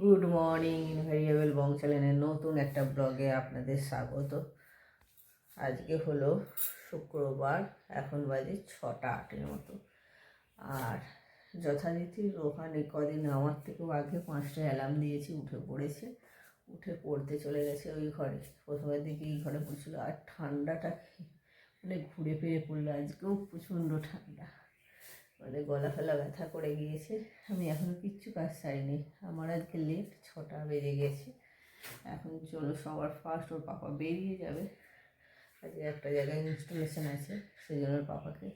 Good morning invariable বং চ্যানেলের নতুন একটা ব্লগে আপনাদের স্বাগত। আজকে হলো শুক্রবার, এখন বাজে ছটা আটের মতো। আর যথারীতি রোহানি কদিন আমার থেকেও আগে পাঁচটা অ্যালার্ম দিয়েছি, উঠে পড়েছে। উঠে পড়তে চলে গেছে ওই ঘরে। প্রথমের দিকে এই ঘরে পড়ছিল, আর ঠান্ডাটা মানে ঘুরে ফিরে পড়ল, আজকেও প্রচণ্ড ঠান্ডা। মানে গলা ফেলা ব্যথা করে গিয়েছে। আমি এখনও কিচ্ছু কাজ সারিনি। আমার আজকে লেট ছটা বেজে গেছে। এখন চলো সবার ফার্স্ট ওর পাপা বেরিয়ে যাবে। আজকে একটা জায়গায় ইনস্টলেশন আছে সেই জন্য পাপাকে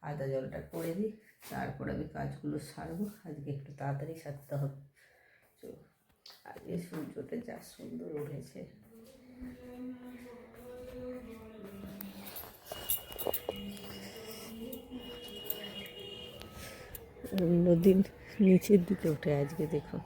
আদা জলটা করে দিই। তারপর আমি কাজগুলো সারবো। আজকে একটু তাড়াতাড়ি সারতে হবে। চলো। আজকে সূর্যটা যা সুন্দর উঠেছে। নদীর নিচের দিকে উঠে আজকে দেখুন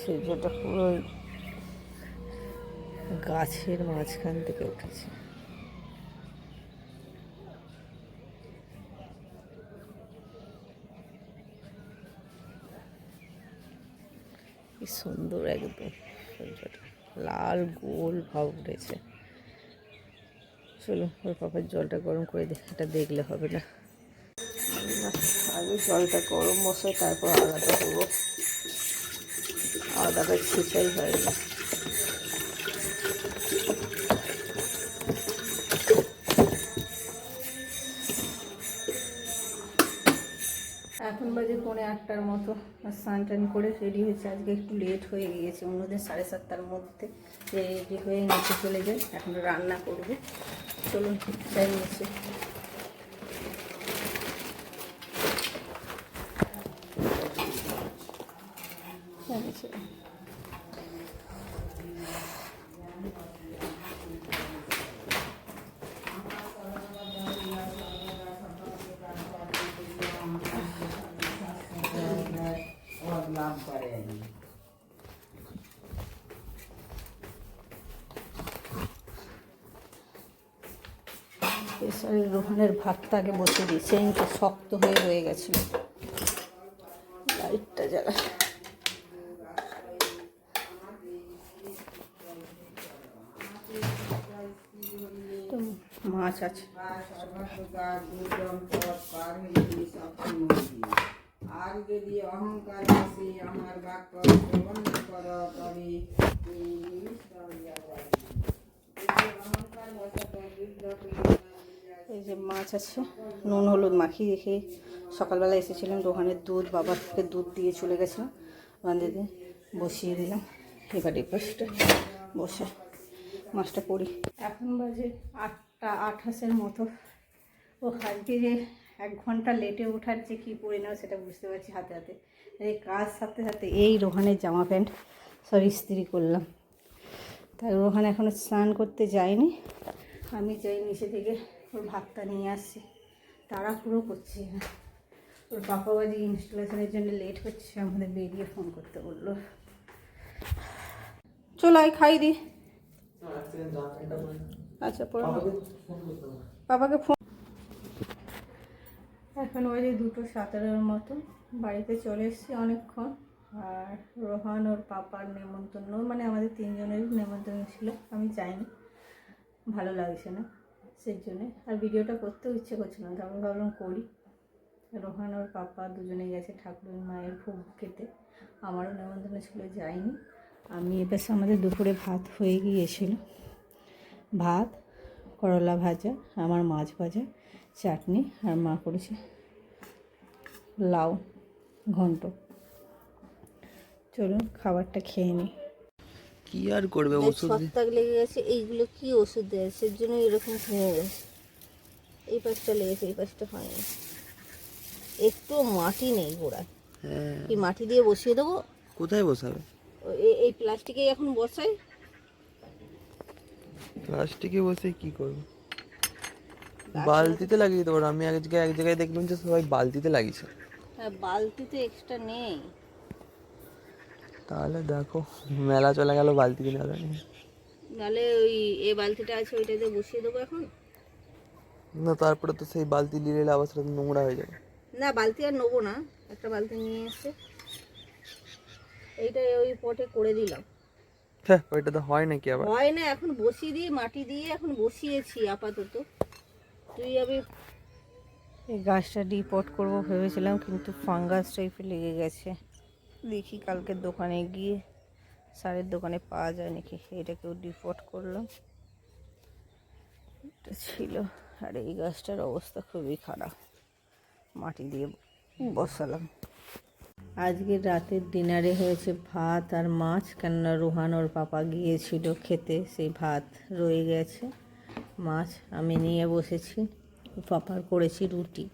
সূর্যটা পুরো গাছের মাঝখান থেকে উঠেছে। কি সুন্দর একদম। লাল গোল ভাব উঠেছে। চলো, ওর পাপার জলটা গরম করে দিই এটা দেখলে হবে না। আগে জলটা গরম বসে, তারপর আলাদা করব। আলাদাটা ছিঁচাই হয় না এখন বাজে পৌনে আটটার মতো স্নান টান করে রেডি হয়েছে। আজকে একটু লেট হয়ে গিয়েছে অন্যদের সাড়ে সাতটার মধ্যে রেডি হয়ে নিচে চলে যায় এখন রান্না করবে। চলুন যাই নিচে। যাই নিচে। প্রেসারের রোহানের ভাতটা আগে বসে দিই চেনটা শক্ত হয়ে রয়ে গেছিল লাইটটা তো মাছ আছে আর যদি অহংকার আসে, আমার বাক্য শ্রবণ কর তবে এই যে মাছ আছে, নুন, হলুদ মাখিয়ে রেখে সকালবেলা এসেছিলাম দোকানের দুধ বাবার থেকে দুধ দিয়ে চলে গেছিলাম দিয়ে বসিয়ে দিলাম, এবার এই পাশটা বসে মাছটা পড়ি। এখন বাজে আটটা আঠাশের মতো। ও আজকে যে এক ঘণ্টা লেটে ওঠার যে কী পরে নেওয়া সেটা বুঝতে পারছি হাতে হাতে। এই কাজ সাথে সাথে এই রোহানের জামা প্যান্ট সরি ইস্ত্রি করলাম। তাই রোহান এখনও স্নান করতে যায়নি। আমি যাই নিচে থেকে ওর ভাতটা নিয়ে আসছি। তারা পুরো করছি। না ওর পাপা বাজি ইনস্টলেশনের জন্য লেট হচ্ছে আমাদের বেরিয়ে ফোন করতে বলল। চলো আয় খাই দি। আচ্ছা পরে বাবাকে ফোন এখন ওই যে দুটো সতেরোর মতো বাড়িতে চলে এসেছি অনেকক্ষণ। আর রোহান, ওর পাপার নেমন্তন্ন মানে আমাদের তিনজনেরই নেমন্তন্ন ছিল। আমি যাইনি। ভালো লাগছে না সেই জন্যে। আর ভিডিওটা করতেও ইচ্ছে করছে না, তারপর ভাবলাম করি। রোহান, ওর পাপা দুজনে গেছে ঠাকুরের মায়ের ভোগ খেতে। আমারও নেমন্তন্ন ছিল, যাইনি। আমি এবার আমাদের দুপুরে ভাত হয়ে গিয়েছিল। ভাত, করলা ভাজা, আমার মাছ ভাজা। চাটনি আর মা করেছে লাউ ঘন্ট। চলুন খাবারটা খেয়ে নিই। কি আর করবে ওষুধ? দিয়ে? ছত্রাক লেগে গেছে এইগুলো কি ওষুধ দেয়? সের জন্য এরকম হয়ে গেছে। এই পাশটা লেগেছে এই পাশটা হয়নি। একটু মাটি নেই গোড়ায়। হ্যাঁ। কি মাটি দিয়ে বসিয়ে দেবো? কোথায় বসাবে? ও- এ- এই প্লাস্টিকে এখন বসাই। প্লাস্টিকে বসে কি করবে? বালতিতে লাগিয়ে দেবো আমি আজকে এক জায়গায় দেখলাম যে সবাই বালতিতে লাগিয়েছে। হ্যাঁ বালতিতে এক্সট্রা নেই। তাহলে দেখো মেলা চলে গেল বালতি কিনে আলো নাহলে ওই এ বালতিটা আছে ওইটাতে বসিয়ে দেবো এখন? না তারপরে তো সেই বালতি নিয়ে এলে আবার সেটা নোংরা হয়ে যাবে। না বালতি আর নেব না একটা বালতি নিয়ে এসে। এইটা ওই পটে করে দিলাম। হ্যাঁ ওইটা তো হয় নাকি আবার? হয় না এখন বসিয়ে দিয়ে মাটি দিয়ে এখন বসিয়েছি আপাতত। তুই আমি এই গাছটা ডিপোর্ট করব ভেবেছিলাম, কিন্তু ফাঙ্গাস টাইপের লেগে গেছে। দেখি কালকে দোকানে গিয়ে সারের দোকানে পাওয়া যায় নাকি, এটাকেও ডিপোর্ট করলাম। এটা ছিল। আর এই গাছটার অবস্থা খুবই খারাপ। মাটি দিয়ে বসালাম। আজকে রাতের ডিনারে হয়েছে ভাত আর মাছ, কেননা রোহান ওর পাপা গিয়েছিল খেতে, সেই ভাত রয়ে গেছে। মাছ আমি নিয়ে বসেছি। পাপার করেছি রুটি।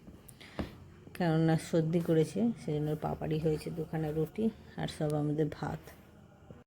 কেননা সর্দি করেছে, সেজন্য পাপারই হয়েছে দুখানা রুটি আর সব আমাদের ভাত।